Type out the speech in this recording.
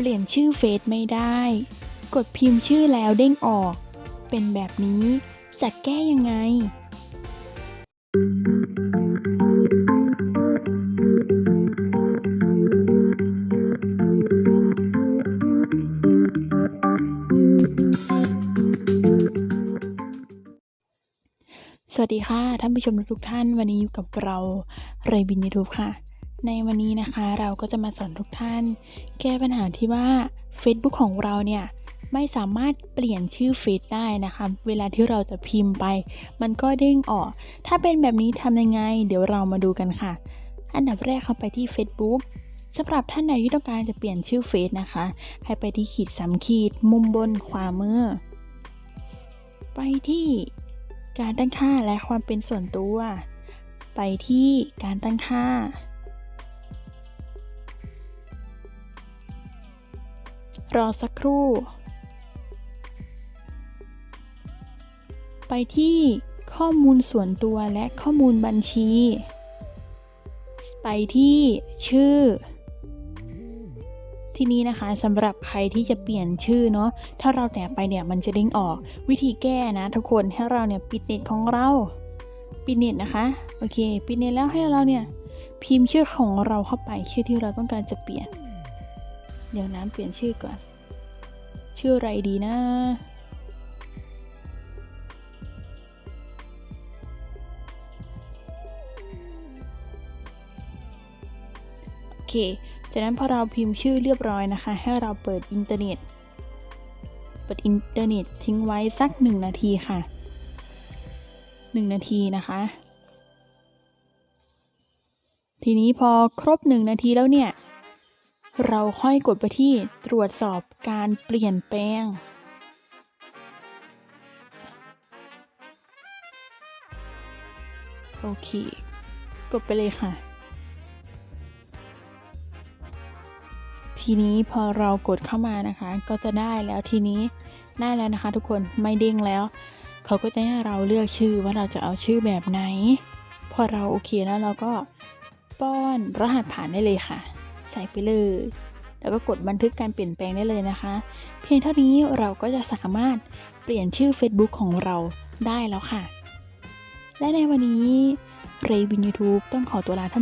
เปลี่ยนชื่อเฟซไม่ได้ กดพิมพ์ชื่อแล้วเด้งออก เป็นแบบนี้จะแก้ยังไง สวัสดีค่ะ ท่านผู้ชมทุกท่านวันนี้อยู่กับเราเรบินยูทูบค่ะ ในวันนี้นะคะเราก็จะมาสอนทุกท่าน แก้ปัญหาที่ว่า Facebook ของเราเนี่ย ไม่สามารถเปลี่ยนชื่อเฟซได้นะคะ เวลาที่เราจะพิมพ์ไป มันก็เด้งออก ถ้าเป็นแบบนี้ทำยังไง เดี๋ยวเรามาดูกันค่ะ อันดับแรกเข้าไปที่ Facebook สำหรับท่านใดที่ต้องการจะเปลี่ยนชื่อเฟซนะคะ ให้ไปที่ขีดสามขีด มุมบนขวามือ ไปที่การตั้งค่าและความเป็นส่วนตัว ไปที่การตั้งค่า รอสักครู่ ไปที่ข้อมูลส่วนตัวและข้อมูลบัญชี ไปที่ชื่อ ที่นี้นะคะสำหรับใครที่จะเปลี่ยนชื่อเนาะถ้าเราแตะไปเนี่ยมันจะเด้งออกวิธีแก้นะทุกคนให้เราเนี่ยปิดเน็ตของเราปิดเน็ตนะคะโอเคปิดเน็ตแล้วให้เราเนี่ยพิมพ์ชื่อของเราเข้าไปชื่อที่เราต้องการจะเปลี่ยน เดี๋ยวน้ำเปลี่ยนชื่อก่อน ชื่ออะไรดีนะ โอเค จากนั้นพอเราพิมพ์ชื่อเรียบร้อยนะคะ ให้เราเปิดอินเทอร์เน็ต เปิดอินเทอร์เน็ตทิ้งไว้สักหนึ่งนาทีค่ะหนึ่งนาทีนะคะ ทีนี้พอครบหนึ่งนาทีแล้วเนี่ย เราค่อยกดไปที่ตรวจสอบการเปลี่ยนแปลง โอเค กดไปเลยค่ะ ทีนี้พอเรากดเข้ามานะคะ ก็จะได้แล้วทีนี้ได้แล้วนะคะ ทุกคนไม่เด้งแล้ว เขาก็จะให้เราเลือกชื่อว่าเราจะเอาชื่อแบบไหน พอเราโอเคแล้วเราก็ป้อนรหัสผ่านได้เลยค่ะ ใส่ไปเลย แล้วก็กดบันทึกการเปลี่ยนแปลงได้เลยนะคะ เพียงเท่านี้เราก็จะสามารถเปลี่ยนชื่อ Facebook ของเราได้แล้วค่ะ และในวันนี้เรวิน YouTube ต้องขอตัวลาท่าน